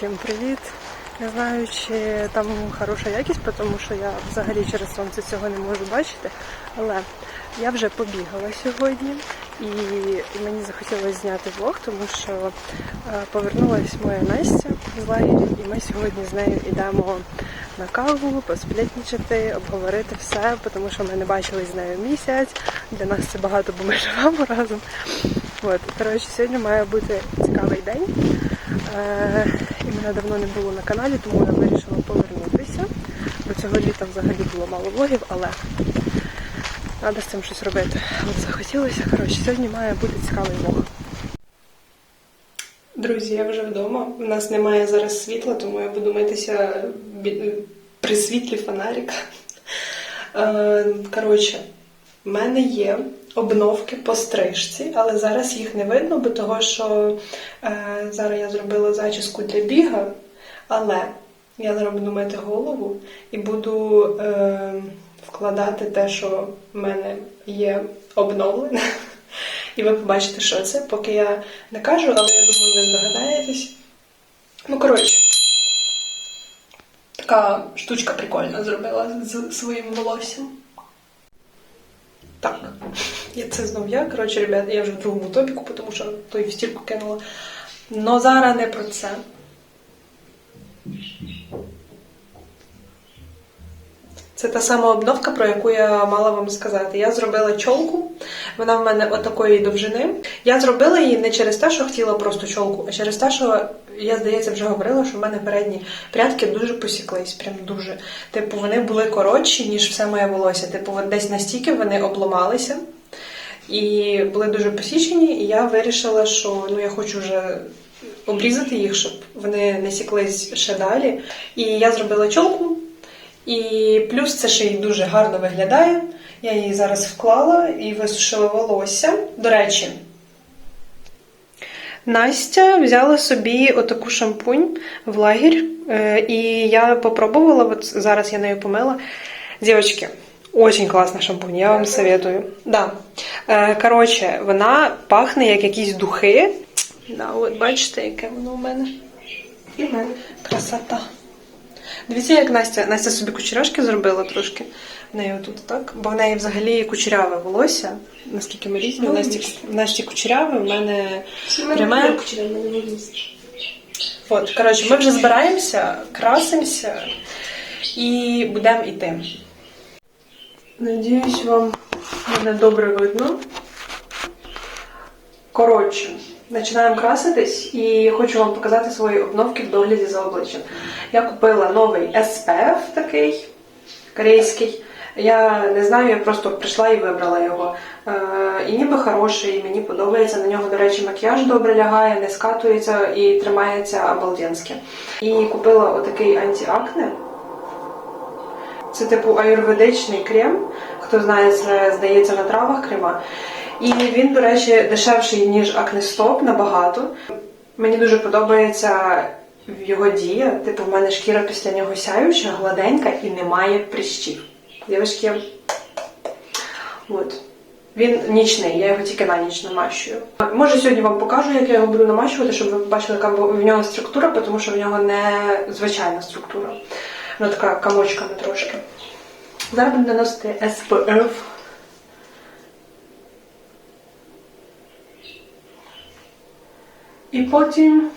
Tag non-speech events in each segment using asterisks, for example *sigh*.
Всім привіт! Не знаю, чи там хороша якість, тому що я взагалі через сонце цього не можу бачити. Але я вже побігала сьогодні і мені захотілося зняти влог, тому що е, повернулася моя Настя з лагеря, і ми сьогодні з нею йдемо на каву, посплетничати, обговорити все, тому що ми не бачились з нею місяць. Для нас це багато, бо ми живемо разом. От, коротше, сьогодні має бути цікавий день. Е, мене давно не було на каналі, тому я вирішила повернутися. Бо цього літа взагалі було мало влогів, але треба з цим щось робити. От захотілося. Коротше, сьогодні має бути цікавий влог. Друзі, я вже вдома. У нас немає зараз світла, тому я буду митися при світлі фонарика. Е, Коротше, в мене є обновки по стрижці, але зараз їх не видно, бо того, що е, зараз я зробила зачіску для біга, але я зараз буду мити голову і буду е, вкладати те, що в мене є обновлене. *laughs* І ви побачите, що це, поки я не кажу, але я думаю, ви здогадаєтесь. Ну, коротше, така штучка прикольна зробила з своїм волоссям. Так, я це знов я. Коротше, ребят, я вже в другому топіку, тому що той в стірку кинула. Но зараз не про це. Це та сама обновка, про яку я мала вам сказати. Я зробила чолку, вона в мене отакої довжини. Я зробила її не через те, що хотіла просто чолку, а через те, що я, здається, вже говорила, що в мене передні прядки дуже посіклись. Прям дуже. Типу, вони були коротші, ніж все моє волосся. Типу, десь настільки вони обламалися і були дуже посічені, і я вирішила, що ну я хочу вже обрізати їх, щоб вони не сіклись ще далі. І я зробила чолку. І плюс це ще й дуже гарно виглядає. Я її зараз вклала і висушила волосся. До речі, Настя взяла собі отаку шампунь в лагерь, е, і я попробувала, от зараз я нею помила. Дівчатки, очень класна шампунь, я вам советую. Да. Е, Коротше, вона пахне як якісь духи. Да, от бачите, яке воно у мене. І в мене красота. Дивіться, як Настя, Настя собі кучеряшки зробила трошки. В неї отут так, бо в неї взагалі кучеряве волосся. Наскільки ми різні, в Насті, Насті кучеряве, в мене пряме. От, коротше, ми вже збираємося, красимося і будемо йти. Надіюсь, вам мене добре видно. Коротше, починаємо краситись і хочу вам показати свої обновки в догляді за обличчям. Я купила новий SPF такий корейський. Я не знаю, я просто прийшла і вибрала його. Е, і ніби хороший, і мені подобається. На нього, до речі, макіяж добре лягає, не скатується і тримається обалденськи. І купила отакий антиакне. Це типу аюрведичний крем. Хто знає, це здається на травах крема. І він, до речі, дешевший, ніж Акнестоп набагато. Мені дуже подобається його дія. Типу, в мене шкіра після нього сяюча, гладенька і немає прищів. Дівчатки, от. Він нічний, я його тільки на ніч намащую. Може, сьогодні вам покажу, як я його буду намащувати, щоб ви побачили, яка в нього структура, тому що в нього не звичайна структура. Вона така камочками трошки. Зараз буду наносити SPF. І потім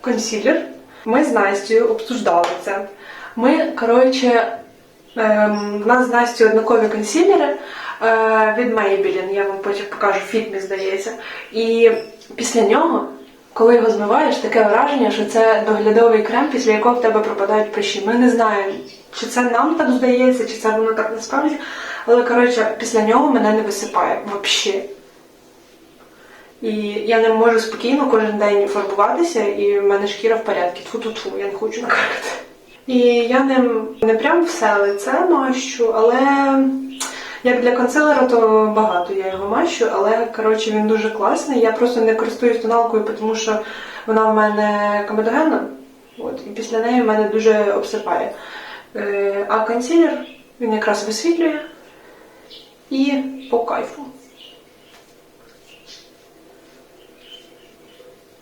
консилер. Ми з Настю обсуждали це. Ми, коротше, ем, в нас з Настю однакові консилери е, від Maybelline, я вам потім покажу, фітмі, здається. І після нього, коли його змиваєш, таке враження, що це доглядовий крем, після якого в тебе пропадають прищі. Ми не знаємо, чи це нам так здається, чи це воно так насправді. Але коротше, після нього мене не висипає взагалі. І я не можу спокійно кожен день фарбуватися, і в мене шкіра в порядку. Тфу-ту-тфу, я не хочу накаркати. І я ним не прям все лице мащу, але як для консилера, то багато я його мащу, але коротше він дуже класний. Я просто не користуюсь тоналкою, тому що вона в мене комедогенна. От, і після неї в мене дуже обсипає. Е, а консилер він якраз висвітлює і по кайфу.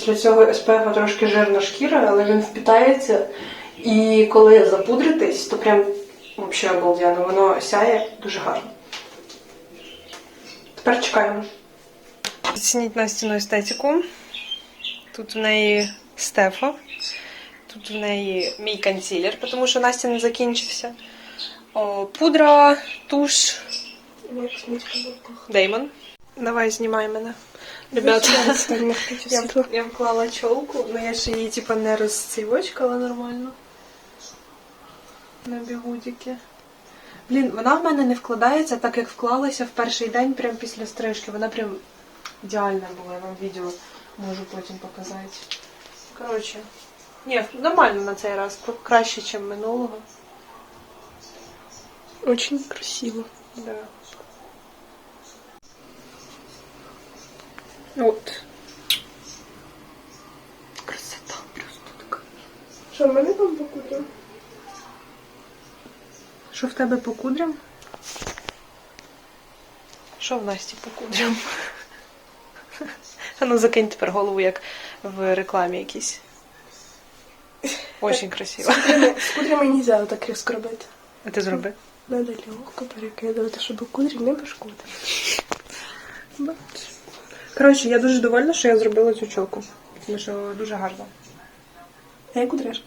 Для цього СПФ трошки жирна шкіра, але він впітається. І коли запудритись, то прям взагалі обалденно. Воно сяє дуже гарно. Тепер чекаємо. Оцініть Настіну естетику. Тут в неї Стефа. Тут в неї мій консилер, тому що Настя не закінчився. О, пудра, туш. Деймон. Давай, знімай мене. Ребята, *laughs* я, я вклала чолку, але я ще її типа не розцівочкала нормально. На бігудіки. Блін, вона в мене не вкладається, так як вклалася в перший день прямо після стрижки. Вона прям ідеальна була, я вам відео можу потім показати. Коротше. Ні, нормально на цей раз. Краще, ніж минулого. Очень красиво. Да. От. Красота просто така. Що, в мене там покутро? Що в тебе по кудрям? Що в Насті по кудрям? Ну закинь тепер голову, як в рекламі якійсь. Очень красиво. З кудрями не можна так різко робити. А ти зроби. Надо легко перекидувати, щоб кудрі не пошкодили. Коротше, я дуже довольна, що я зробила цю чолку. Тому що дуже гарно. А я кудряшка.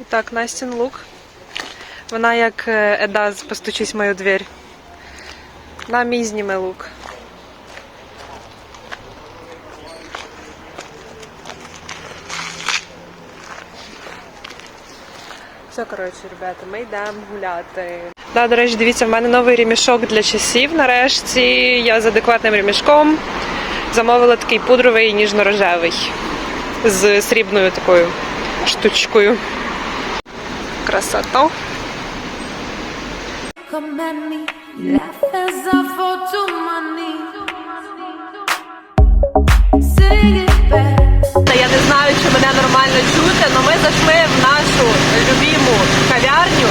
І так, Настін лук. Вона як е, Еда постучись в мою двір. На мій зніме лук. Все, коротше, ребята, ми йдемо гуляти. Да, до речі, дивіться, в мене новий ремішок для часів. Нарешті я з адекватним ремішком замовила такий пудровий ніжно-рожевий з срібною такою штучкою. Красота. Come at me, laugh as I fall. Sing it back. Я не знаю, чи мене нормально чути, але ми зайшли в нашу любиму кав'ярню.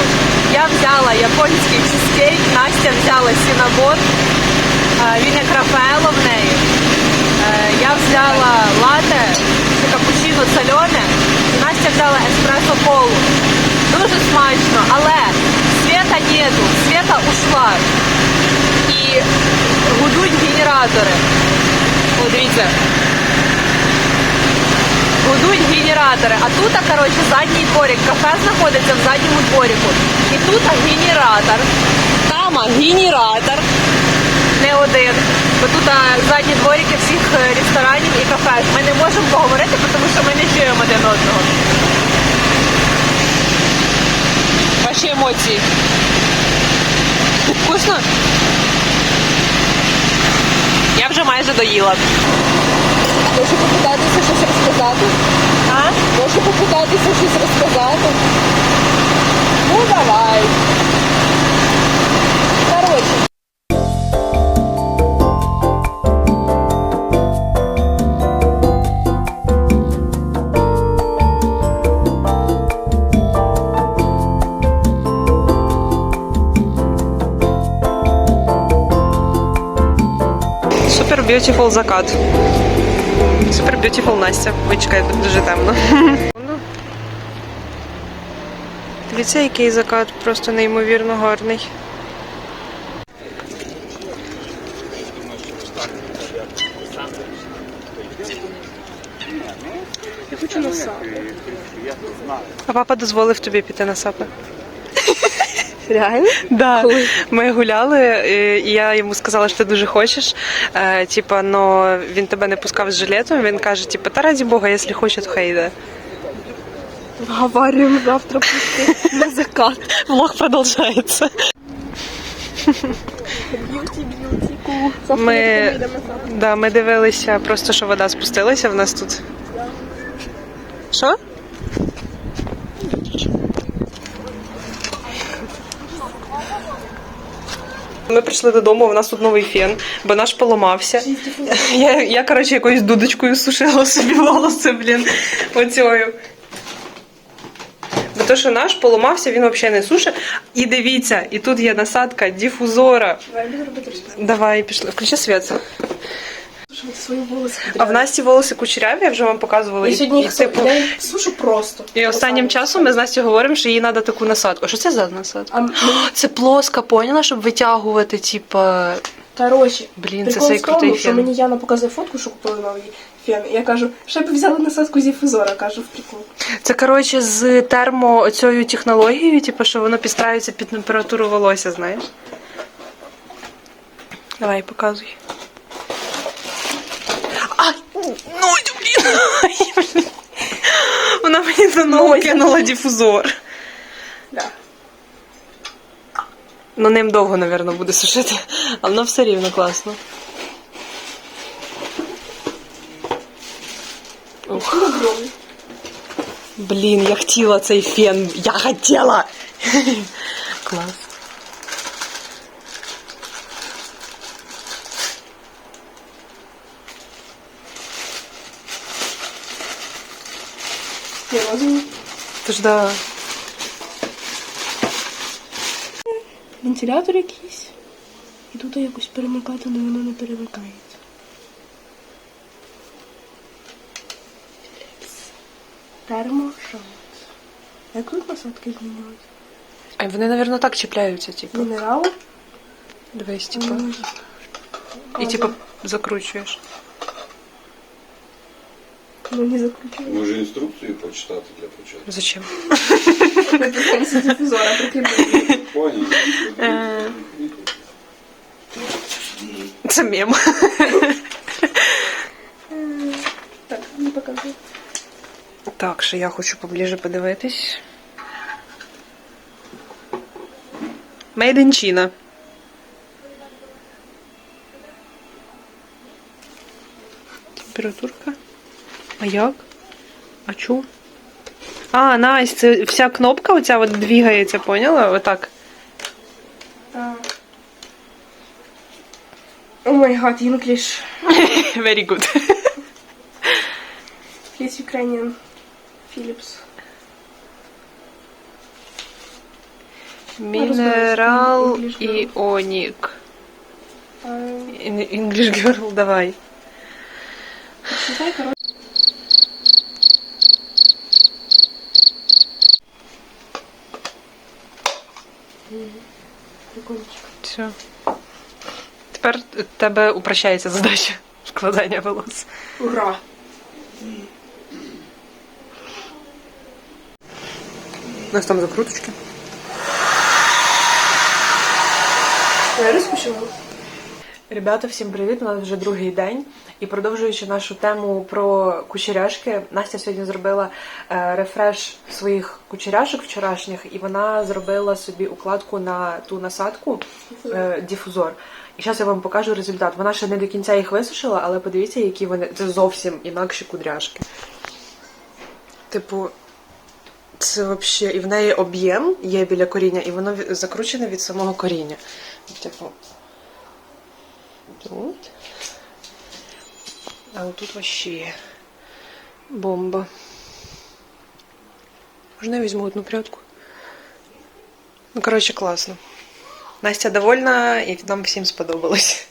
Я взяла японський чизкейк, Настя взяла сінабон, е, він як Рафаело в неї. Е, Я взяла лате, капучино солене, Настя взяла еспресо колу. Дуже смачно, але света нету, света ушла. І гудуть генератори. Дивіться, Будуть генератори. А тут, коротше, задній дворик. Кафе знаходиться в задньому дворику. І тут генератор. Там генератор. Не один. Бо тут задні дворики всіх е, ресторанів і кафе. Ми не можемо поговорити, тому що ми не чуємо один одного. Ваші емоції. Вкусно? Я вже майже доїла. Можу попитатися щось розказати? А? Можу попитатися щось розказати? Ну, давай. Короче. Б'ютіфул закат. Супер б'ютіфул Настя. Ви чекайте, дуже темно. Дивіться, який закат, просто неймовірно гарний. Я хочу на сапи. А папа дозволив тобі піти на сапи. Реально? Да. Коли? Ми гуляли, і я йому сказала, що ти дуже хочеш. Е, Типа, но він тебе не пускав з жилетом. Він каже, типа, та раді Бога, якщо хоче, то хай йде. Говоримо завтра пусти на закат. Влог продовжується. Б'юті, б'юті, ку. Ми, да, ми дивилися просто, що вода спустилася в нас тут. Що? Ми прийшли додому, у нас тут новий фен, бо наш поламався. Я, я коротше, якоюсь дудочкою сушила собі волоси, блін, оцею. Бо то, що наш поламався, він взагалі не сушить. І дивіться, і тут є насадка дифузора. Давай. Давай, пішли. Включи світ. Щоб свої волоси А в Насті волоси кучеряві, я вже вам показувала. Я І- сьогодні їх типу, я їх сушу просто. і останнім часом ми з Настю говоримо, що їй треба таку насадку. Що це за насадка? А Це плоска, поняла, щоб витягувати, типа. коротше, Блін, це цей в тому, крутий що фен. мені Яна показує фотку, що купили новий фен. Я кажу, ще б взяла насадку з дифузора, кажу, в прикол. Це коротше з термо цією технологією, типу, що воно підстраюється під температуру волосся, знаєш? Давай, показуй. А, ну, блін. Ай, блін. *laughs* Вона мені на ногу кинула дифузор. Да. Ну, ним довго, напевно, буде сушити, але воно все рівно класно. Ух. Блін, я хотіла цей фен. Я хотіла. *laughs* Клас. Я розумію. Тож да. Вентилятор якийсь. І тут якось перемикати, але воно не перемикається. Термошот. Як тут насадки змінювати? А вони, напевно, так чіпляються, типу. Мінерал. Дивись, типу. І типу закручуєш. Ну не закручую. Може інструкцію почитати для початку? Зачем? *laughs* Не приходиться дифузора прикріпити. Понял. Це мем. Так, не показую. Так, що я хочу поближе подивитись. Made in China. Температурка. А як? А чу? А, Настя, це вся кнопка оця от двигається, поняла? Отак. О май гад, English. *laughs* Very good. He's Ukrainian. Philips. Мінерал English і girl. онік. А, English girl, давай. Все. Тепер в тебе упрощається задача *laughs* складання волос. Ура! У нас там закруточки. Я розпочала. Ребята, всім привіт! У нас вже другий день. І продовжуючи нашу тему про кучеряшки, Настя сьогодні зробила е, рефреш своїх кучеряшок вчорашніх, і вона зробила собі укладку на ту насадку е, дифузор. І зараз я вам покажу результат. Вона ще не до кінця їх висушила, але подивіться, які вони. Це зовсім інакші кудряшки. Типу, це взагалі. І в неї об'єм є біля коріння, і воно закручене від самого коріння. Типу. Тут. А вот тут вообще бомба. Можно я візьму одну прятку. Ну, короче, классно. Настя довольна и нам всем сподобалось.